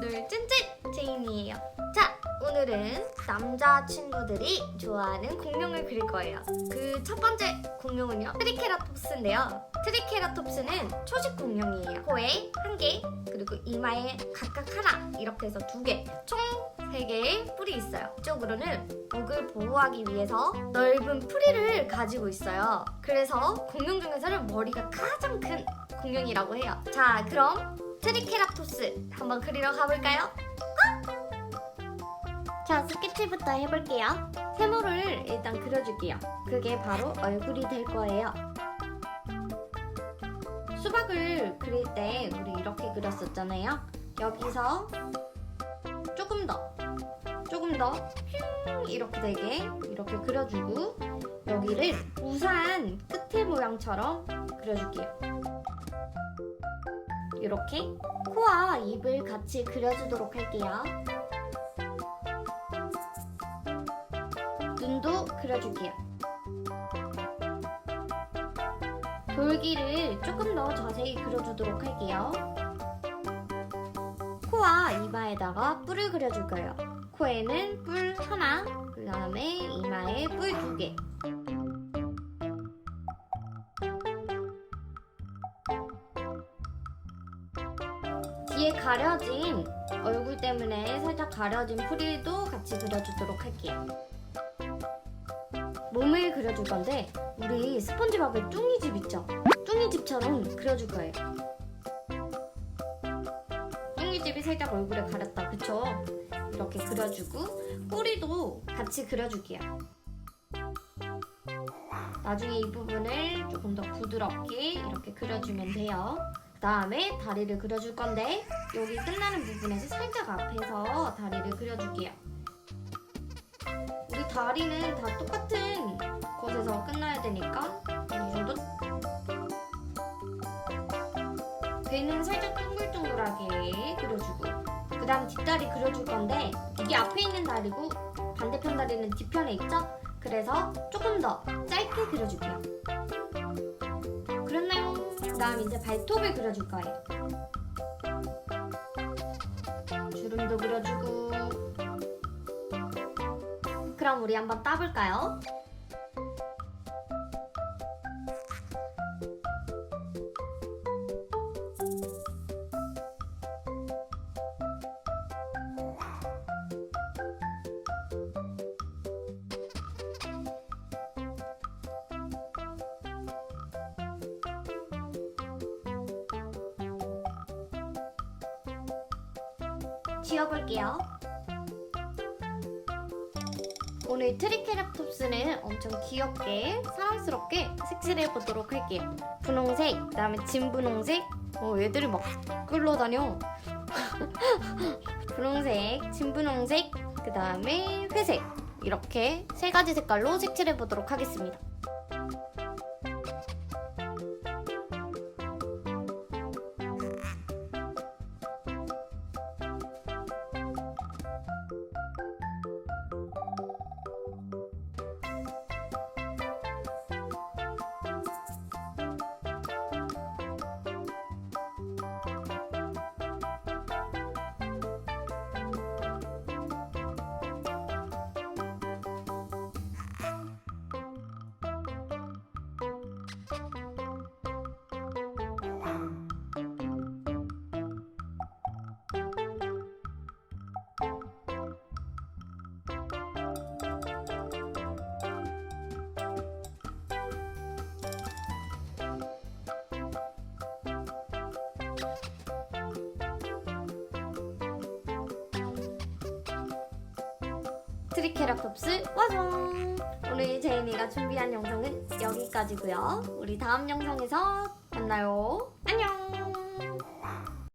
친구들 찐찐 제인이에요. 자, 오늘은 남자 친구들이 좋아하는 공룡을 그릴 거예요. 그 첫 번째 공룡은요, 트리케라톱스인데요. 트리케라톱스는 초식 공룡이에요. 코에 한 개, 그리고 이마에 각각 하나, 이렇게 해서 두 개, 총 세 개의 뿔이 있어요. 이쪽으로는 목을 보호하기 위해서 넓은 뿌리를 가지고 있어요. 그래서 공룡 중에서는 머리가 가장 큰 공룡이라고 해요. 자, 그럼 트리케라토스 한번 그리러 가볼까요? 자, 스케치부터 해볼게요. 세모를 일단 그려줄게요. 그게 바로 얼굴이 될 거예요. 수박을 그릴 때 우리 이렇게 그렸었잖아요. 여기서 조금 더, 조금 더흉 이렇게 되게 이렇게 그려주고 여기를 우산 끝에 모양처럼 그려줄게요. 이렇게 코와 입을 같이 그려주도록 할게요. 눈도 그려줄게요. 돌기를 조금 더 자세히 그려주도록 할게요. 코와 이마에다가 뿔을 그려줄 거예요. 코에는 뿔 하나, 그 다음에 이마에 뿔 두 개. 뒤에 가려진 얼굴 때문에 살짝 가려진 프릴도 같이 그려주도록 할게요. 몸을 그려줄 건데 우리 스폰지밥의 뚱이집 있죠? 뚱이집처럼 그려줄 거예요. 뚱이집이 살짝 얼굴에 가렸다, 그쵸? 이렇게 그려주고 꼬리도 같이 그려줄게요. 나중에 이 부분을 조금 더 부드럽게 이렇게 그려주면 돼요. 그 다음에 다리를 그려줄 건데 여기 끝나는 부분에서 살짝 앞에서 다리를 그려줄게요. 우리 다리는 다 똑같은 곳에서 끝나야 되니까 이 정도 배는 살짝 둥글둥글하게 그려주고 그 다음 뒷다리 그려줄 건데 이게 앞에 있는 다리고 반대편 다리는 뒤편에 있죠? 그래서 조금 더 짧게 그려줄게요. 다음 이제 발톱을 그려줄 거예요. 주름도 그려주고 그럼 우리 한번 따볼까요? 지워볼게요. 오늘 트리케라톱스는 엄청 귀엽게 사랑스럽게 색칠해 보도록 할게요. 분홍색, 그다음에 진분홍색. 어, 얘들이 막 끌러다녀. 분홍색, 진분홍색, 그다음에 회색. 이렇게 세 가지 색깔로 색칠해 보도록 하겠습니다. 트리케라톱스 완성! 오늘 제인이가 준비한 영상은 여기까지고요. 우리 다음 영상에서 만나요. 안녕!